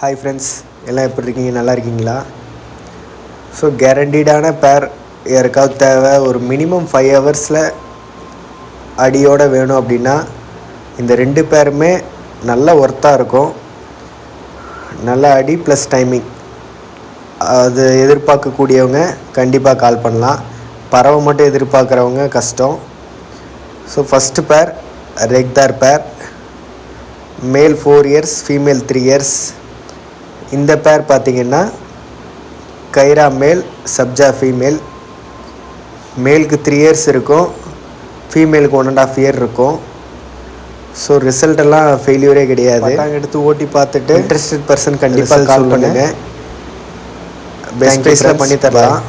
Hi friends எல்லாம் எப்படி இருக்கீங்க? நல்லா இருக்கீங்களா? ஸோ கேரண்டீடான பேர் யாருக்காவது தேவை ஒரு மினிமம் ஃபைவ் ஹவர்ஸில் அடியோடு வேணும் அப்படின்னா இந்த ரெண்டு பேருமே நல்ல ஒர்த்தாக இருக்கும். நல்ல அடி ப்ளஸ் டைமிங் அது எதிர்பார்க்கக்கூடியவங்க கண்டிப்பாக கால் பண்ணலாம். பறவை மட்டும் எதிர்பார்க்குறவங்க கஷ்டம். ஸோ ஃபஸ்ட்டு பேர் ரெக்தார் பேர் male four years female three years இந்த பேர் பார்த்தீங்கன்னா கைரா மேல் சப்ஜா ஃபீமேல் மேலுக்கு த்ரீ இயர்ஸ் இருக்கும். ஃபீமேலுக்கு ஒன் அண்ட் ஆஃப் இயர் இருக்கும். ஸோ ரிசல்ட் எல்லாம் ஃபெயிலியரே கிடையாது. நாங்கள் எடுத்து ஓட்டி பார்த்துட்டு இன்ட்ரெஸ்டட் பர்சன் கண்டிப்பாக கால் பண்ணுங்கள் பெஸ்ட் ப்ரைஸில் பண்ணி தரலாம்